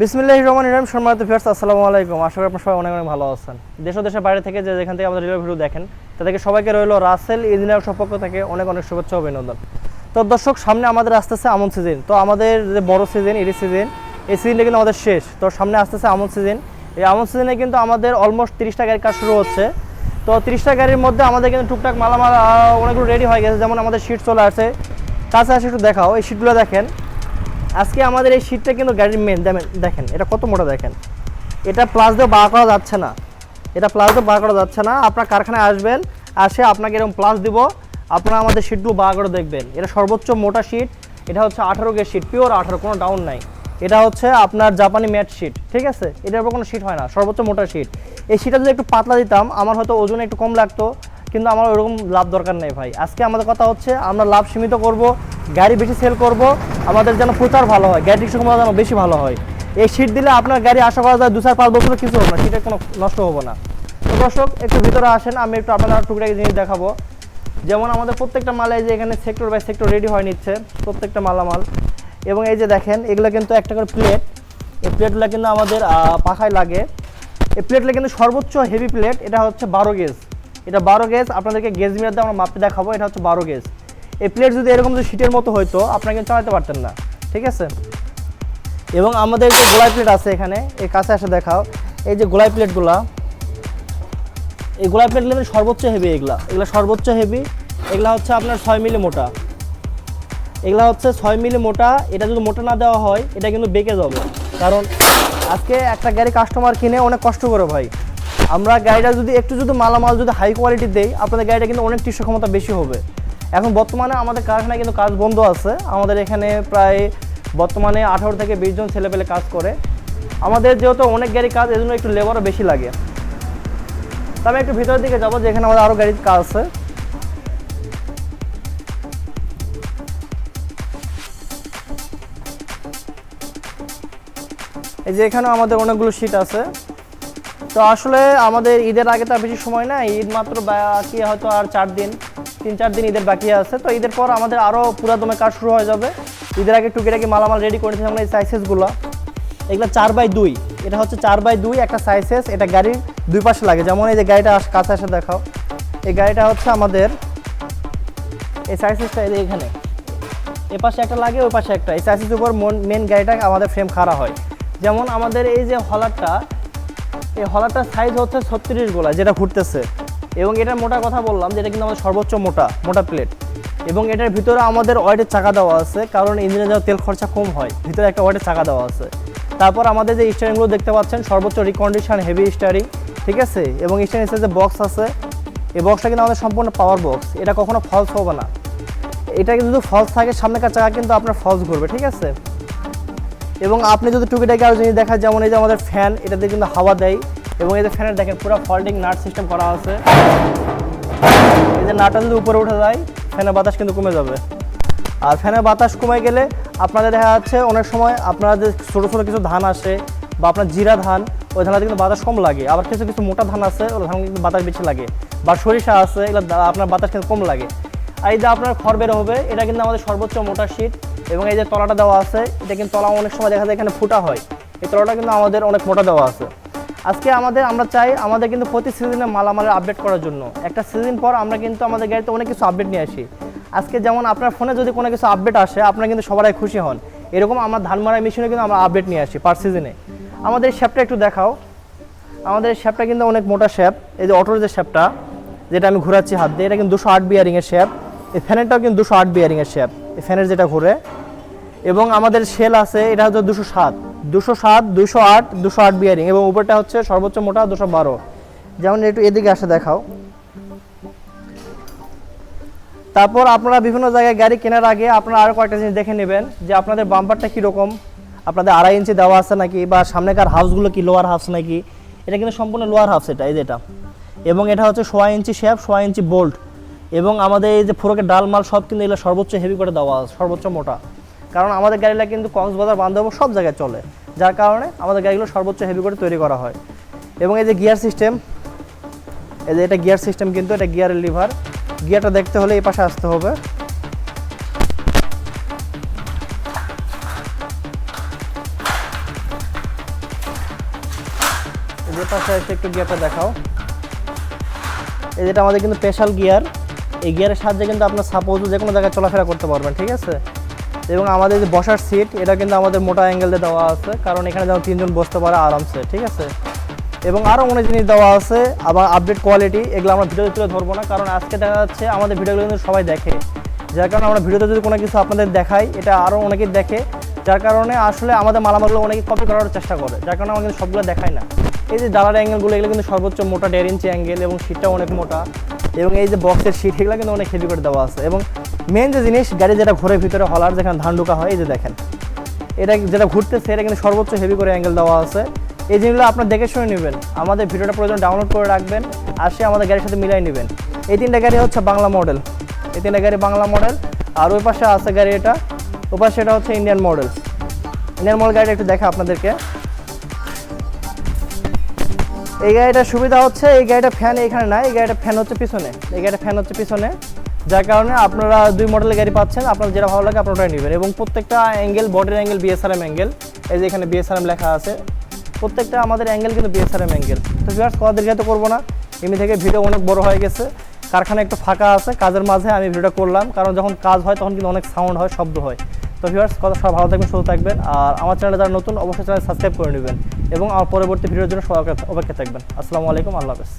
বিসমিল্লাহ রহমান ইরাম সম্মানিত ফিয়ার্স আসসালামু আলাইকুম। আশা করি আপনার সবাই অনেক অনেক ভালো আছেন। দেশ দেশের বাইরে থেকে যে যেখান থেকে আমাদের রিভিউ ভিডিও দেখেন, তাদেরকে সবাইকে রইল রাসেল ইঞ্জিনিয়ার সম্পর্ক থেকে অনেক অনেক শুভেচ্ছা অভিনন্দন। তো দর্শক, সামনে আমাদের আসতেছে আমন সিজন তো আমাদের যে বড় সিজন ইডি সিজন এই সিজনটা কিন্তু আমাদের শেষ। তো সামনে আসতেছে আমন সিজন এই আমন সিজনে কিন্তু আমাদের অলমোস্ট তিরিশটা গাড়ির কাজ শুরু হচ্ছে। তো তিরিশটা গাড়ির মধ্যে আমাদের কিন্তু টুকটাক মালামাল অনেকগুলো রেডি হয়ে গেছে। যেমন আমাদের শিট চলে আসছে। কাছে আসে একটু দেখাও, এই শিটগুলো দেখেন। আজকে আমাদের এই শীটটা কিন্তু গাড়ির মেন দেখেন এটা কত মোটা দেখেন। এটা প্লাস দিয়ে বার করা যাচ্ছে না। এটা প্লাস দিয়ে বার করা যাচ্ছে না। আপনার কারখানায় আসবেন, আসে আপনাকে এরকম প্লাস দিব। আপনারা আমাদের শীটগুলো বার করে দেখবেন। এটা সর্বোচ্চ মোটা শীট এটা হচ্ছে আঠারো গে শীট পিওর আঠারো, কোনো ডাউন নাই। এটা হচ্ছে আপনার জাপানি ম্যাট শীট ঠিক আছে? এটার উপর কোনো শীট হয় না, সর্বোচ্চ মোটা শীট এই শীটটা যদি একটু পাতলা দিতাম, আমার হয়তো ওজন একটু কম লাগতো, কিন্তু আমার ওরকম লাভ দরকার নেই ভাই। আজকে আমাদের কথা হচ্ছে, আমরা লাভ সীমিত করব গাড়ি বেশি সেল করব, আমাদের যেন প্রচার ভালো হয় গাড়ি সময় যেন বেশি ভালো হয়। এই সিট দিলে আপনার গাড়ি আশা করা যায় দু চার পাঁচ বছর কিছু হবে না সিটের কোনো নষ্ট হবে না। তো দর্শক, একটু ভিতরে আসেন, আমি একটু আপনাদের টুকটাকি জিনিস দেখাবো। যেমন আমাদের প্রত্যেকটা মালে যে এখানে সেক্টর বাই সেক্টর রেডি হয়ে নিচ্ছে, প্রত্যেকটা মালামাল। এবং এই যে দেখেন, এগুলো কিন্তু একটা করে প্লেট এই প্লেটগুলো কিন্তু আমাদের পাখায় লাগে। এই প্লেটগুলো কিন্তু সর্বোচ্চ হেভি প্লেট এটা হচ্ছে বারো গেজ এটা বারো গেজ আপনাদেরকে গেজ মিটার দিয়ে আমরা মাপতে দেখাবো, এটা হচ্ছে বারো গেজ এই প্লেট যদি এরকম যদি শীটের মতো হইতো, আপনারা কিন্তু চালাতে পারতেন না। ঠিক আছে? এবং আমাদের যে গোলাই প্লেট আছে এখানে, এই কাছে এসে দেখাও। এই যে গোলাই প্লেটগুলা এই গোলাই প্লেট লেভেল সর্বোচ্চ হেভি এগুলা। এগুলা সর্বোচ্চ হেভি এগুলা হচ্ছে আপনার ছয় মিলি মোটা। এগুলা হচ্ছে ছয় মিলি মোটা, এটা যদি মোটা না দেওয়া হয়, এটা কিন্তু বেঁকে যাবে। কারণ আজকে একটা গাড়ি কাস্টমার কিনে অনেক কষ্ট করে ভাই। আমরা গাড়িটা যদি, একটু যদি মালামাল যদি হাই কোয়ালিটি দেই, আপনাদের গাড়িটা কিন্তু অনেক টিস্য ক্ষমতা বেশি হবে। এখন বর্তমানে আমাদের কারখানায় কিন্তু কাজ বন্ধ আছে। আমাদের এখানে প্রায় বর্তমানে আঠারো থেকে বিশ জন ছেলেপেলে কাজ করে। আমাদের যেহেতু অনেক গাড়ি কাজ, এজন্য একটু লেবারও বেশি লাগে। তো আমি একটু ভিতরের দিকে যাব যেখানে আমাদের আরও গাড়ির কাজ আছে। এই যে এখানেও আমাদের অনেকগুলো শীট আছে। তো আসলে আমাদের ঈদের আগে তো বেশি সময় না ঈদ মাত্র বাকি হয়তো আর চার দিন। তিন চার দিন ঈদের বাকি আছে। তো ঈদের পর আমাদের আরও পুরা দমে কাজ শুরু হয়ে যাবে। ঈদের আগে টুকিটাকি মালামাল রেডি করেছি আমরা এই সাইজেসগুলো এগুলো চার বাই দুই। এটা হচ্ছে চার বাই দুই, একটা সাইজেস এটা গাড়ির দুই পাশে লাগে। যেমন এই যে গাড়িটা কাছে এসে দেখাও। এই গাড়িটা হচ্ছে আমাদের এই সাইসেসটা এখানে। এ পাশে একটা লাগে, ওই পাশে একটা। এই সাইজের উপর মেন গাড়িটা আমাদের ফ্রেম খাড়া হয়। যেমন আমাদের এই যে হলারটা, এই হলারটার সাইজ হচ্ছে ছত্রিশ গোলা, যেটা ঘুরতেছে। এবং এটার মোটা কথা বললাম যেটা কিন্তু আমাদের সর্বোচ্চ মোটা মোটা প্লেট এবং এটার ভিতরে আমাদের ওয়াইটের চাকা দেওয়া আছে, কারণ ইঞ্জিনে যাওয়া তেল খরচা কম হয়, ভিতরে একটা ওয়াইটের চাকা দেওয়া আছে। তারপর আমাদের যে স্টারিংগুলো দেখতে পাচ্ছেন, সর্বোচ্চ রিকন্ডিশন হেভি স্টারিং ঠিক আছে? এবং স্টারিং যে বক্স আছে, এই বক্সটা কিন্তু আমাদের সম্পূর্ণ পাওয়ার বক্স এটা কখনো ফলস হবে না। এটা কিন্তু ফলস থাকে, সামনেকার চাকা কিন্তু আপনার ফলস ঘুরবে, ঠিক আছে? এবং আপনি যদি টুকিটাকি আরও জিনিস দেখা যেমন এই যে আমাদের ফ্যান এটাতে কিন্তু হাওয়া দেয়। এবং এই যে ফ্যানের দেখেন, পুরো ফল্ডিং নাট সিস্টেম করা আছে। এই যে নাটটা যদি উপরে উঠে যায়, ফ্যানের বাতাস কিন্তু কমে যাবে। আর ফ্যানের বাতাস কমে গেলে আপনাদের দেখা যাচ্ছে, অনেক সময় আপনারা যে ছোটো ছোটো কিছু ধান আসে বা আপনার জিরা ধান, ওই ধানটাতে কিন্তু বাতাস কম লাগে। আবার কিছু কিছু মোটা ধান আছে, ওই ধান কিন্তু বাতাস বেশি লাগে। বা সরিষা আছে, এগুলো আপনার বাতাস কিন্তু কম লাগে। আর এই যে আপনার খড় বের হবে, এটা কিন্তু আমাদের সর্বোচ্চ মোটা শীত এবং এই যে তলাটা দেওয়া আছে, এটা কিন্তু তলা অনেক সময় দেখা যায় এখানে ফুটা হয়। এই তলাটা কিন্তু আমাদের অনেক মোটা দেওয়া আছে। আজকে আমাদের, আমরা চাই আমাদের কিন্তু প্রতি সিজনে মালামালের আপডেট করার জন্য। একটা সিজন পর আমরা কিন্তু আমাদের গাড়িতে অনেক কিছু আপডেট নিয়ে আসি। আজকে যেমন আপনার ফোনে যদি কোনো কিছু আপডেট আসে, আপনারা কিন্তু সবাই খুশি হন। এরকম আমার ধান মারাই মেশিনে কিন্তু আমরা আপডেট নিয়ে আসি পার সিজনে আমাদের শ্যাপটা একটু দেখাও। আমাদের শ্যাপটা কিন্তু অনেক মোটা শ্যাপ এই যে অটোর যে শ্যাপটা যেটা আমি ঘোরাচ্ছি হাত দিয়ে, এটা কিন্তু দুশো আট বিয়ারিংয়ের শ্যাপ এই ফ্যানেরটাও কিন্তু দুশো আট বিয়ারিংয়ের শ্যাপ এই ফ্যানের যেটা ঘুরে। এবং আমাদের সেল আছে, এটা হচ্ছে দুশো সাত। দুশো সাত, দুশো আট দুশো আট বিয়ারিং এবং উপরটা হচ্ছে সর্বোচ্চ মোটা দুশো বারো। যেমন একটু এদিকে আসে দেখাও। তারপর আপনারা বিভিন্ন জায়গায় গাড়ি কেনার আগে আপনারা আরও কয়েকটা জিনিস দেখে নেবেন যে আপনাদের বাম্পারটা কীরকম, আপনাদের আড়াই ইঞ্চি দেওয়া আছে নাকি বা সামনেকার হাউসগুলো কি লোয়ার হাউস নাকি? এটা কিন্তু সম্পূর্ণ লোয়ার হাউস এটা, এই যেটা এবং এটা হচ্ছে সোয়া ইঞ্চি শেপ সোয়া ইঞ্চি বোল্ট এবং আমাদের এই যে ফোরকের ডাল মাল সব কিন্তু এগুলো সর্বোচ্চ হেভি করে দেওয়া সর্বোচ্চ মোটা। কারণ আমাদের গাড়িগুলো কিন্তু কক্সবাজার বান্ধব সব জায়গায় চলে। যার কারণে আমাদের গাড়িগুলো সর্বোচ্চ হেভি করে তৈরি করা হয়। এবং এই যে গিয়ার সিস্টেম এই যে এটা গিয়ার সিস্টেম কিন্তু এটা গিয়ারের লিভার গিয়ারটা দেখতে হলে এই পাশে আসতে হবে। পাশে এসে একটু গিয়ারটা দেখাও। এই যেটা আমাদের কিন্তু স্পেশাল গিয়ার এই গিয়ারের সাহায্যে কিন্তু আপনার সাপোজ যে কোনো জায়গায় চলাফেরা করতে পারবেন, ঠিক আছে? এবং আমাদের যে বসার সিট এটা কিন্তু আমাদের মোটা অ্যাঙ্গেল দেওয়া আছে, কারণ এখানে যেমন তিনজন বসতে পারে আরামসে, ঠিক আছে? এবং আরও অনেক জিনিস দেওয়া আছে, আবার আপডেট কোয়ালিটি এগুলো আমরা ভিডিওতে তুলে ধরবো না, কারণ আজকে দেখা যাচ্ছে আমাদের ভিডিওগুলো কিন্তু সবাই দেখে। যার কারণে আমরা ভিডিওতে যদি কোনো কিছু আপনাদের দেখাই, এটা আরও অনেকেই দেখে, যার কারণে আসলে আমাদের মালামালগুলো অনেকে কপি করার চেষ্টা করে, যার কারণে আমরা কিন্তু সবগুলো দেখাই না। এই যে ডালার অ্যাঙ্গেলগুলো এগুলো কিন্তু সর্বোচ্চ মোটা দেড় ইঞ্চি অ্যাঙ্গেল এবং সিটটা অনেক মোটা, এবং এই যে বক্সের সিট এগুলো কিন্তু অনেক হেভি করে দেওয়া আছে, এবং মেন যে জিনিস, গাড়ি যেটা ঘোরে ভিতরে হলার যেখানে ধান ঢোকা হয়, এই যে দেখেন। এটা যেটা ঘুরতেছে, এটা কিন্তু সর্বোচ্চ হেভি করে অ্যাঙ্গেল দেওয়া আছে। এই জিনিসগুলো আপনার দেখে শুনে নেবেন। আমাদের ভিডিওটা প্রয়োজন ডাউনলোড করে রাখবেন, আসে আমাদের গাড়ির সাথে মিলাই নেবেন। এই তিনটা গাড়ি হচ্ছে বাংলা মডেল এই তিনটা গাড়ি বাংলা মডেল আর ওই পাশে আছে গাড়ি এটা। ওই পাশে এটা হচ্ছে ইন্ডিয়ান মডেল ইন্ডিয়ান মডেল গাড়িটা একটু দেখা আপনাদেরকে। এই গাড়িটার সুবিধা হচ্ছে, এই গাড়িটা ফ্যান এখানে নাই, এই গাড়িটা ফ্যান হচ্ছে পিছনে। এই গাড়িটা ফ্যান হচ্ছে পিছনে। যার কারণে আপনারা দুই মডেলের গাড়ি পাচ্ছেন, আপনার যেটা ভালো লাগে আপনারা নেবেন। এবং প্রত্যেকটা অ্যাঙ্গেল বডির অ্যাঙ্গেল বিএসআরএম অ্যাঙ্গেল এই যে এখানে বিএসআরএম লেখা আছে, প্রত্যেকটা আমাদের অ্যাঙ্গেল কিন্তু বিএসআরএম অ্যাঙ্গেল তো ভিউয়ার্স কত দীর্ঘায়িত করব না। এমনি থেকে ভিডিও অনেক বড় হয়ে গেছে। কারখানা একটু ফাঁকা আছে, কাজের মাঝে আমি ভিডিওটা করলাম। কারণ যখন কাজ হয়, তখন কিন্তু অনেক সাউন্ড হয়, শব্দ হয়। তো ভিউয়ার্স কথা সবাই ভালো থাকবেন, সুস্থ থাকবেন। আর আমার চ্যানেলে যারা নতুন, অবশ্যই চ্যানেল সাবস্ক্রাইব করে নেবেন। এবং আমার পরবর্তী ভিডিওর জন্য সবাই অপেক্ষা থাকবেন। আসসালামু আলাইকুম, আল্লাহ হাফেজ.